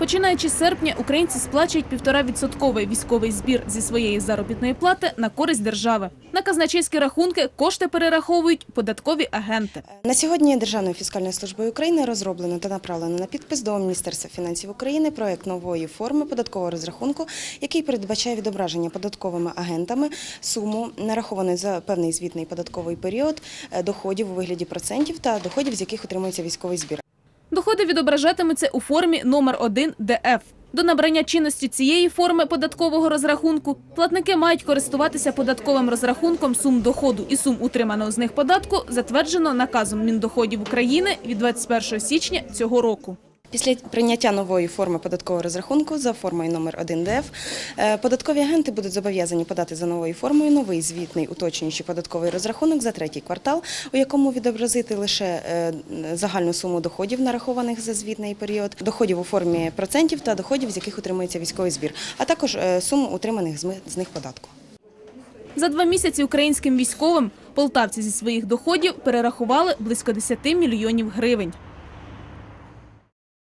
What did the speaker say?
Починаючи з серпня, українці сплачують півтора-відсотковий військовий збір зі своєї заробітної плати на користь держави. На казначейські рахунки кошти перераховують податкові агенти. На сьогодні Державною фіскальною службою України розроблено та направлено на підпис до Міністерства фінансів України проект нової форми податкового розрахунку, який передбачає відображення податковими агентами суму нарахованої за певний звітний податковий період е, доходів у вигляді процентів та доходів, з яких отримується військовий збір. Доходи відображатимуться у формі номер 1 ДФ. До набрання чинності цієї форми податкового розрахунку платники мають користуватися податковим розрахунком сум доходу і сум утриманого з них податку, затверджено наказом Міндоходів України від 21 січня цього року. Після прийняття нової форми податкового розрахунку за формою номер 1 ДФ е, податкові агенти будуть зобов'язані подати за новою формою новий звітний уточнюючий податковий розрахунок за третій квартал, у якому відобразити лише е, загальну суму доходів, нарахованих за звітний період, доходів у формі процентів та доходів, з яких утримується військовий збір, а також е, суму утриманих з них податку. За два місяці українським військовим полтавці зі своїх доходів перерахували близько 10 мільйонів гривень.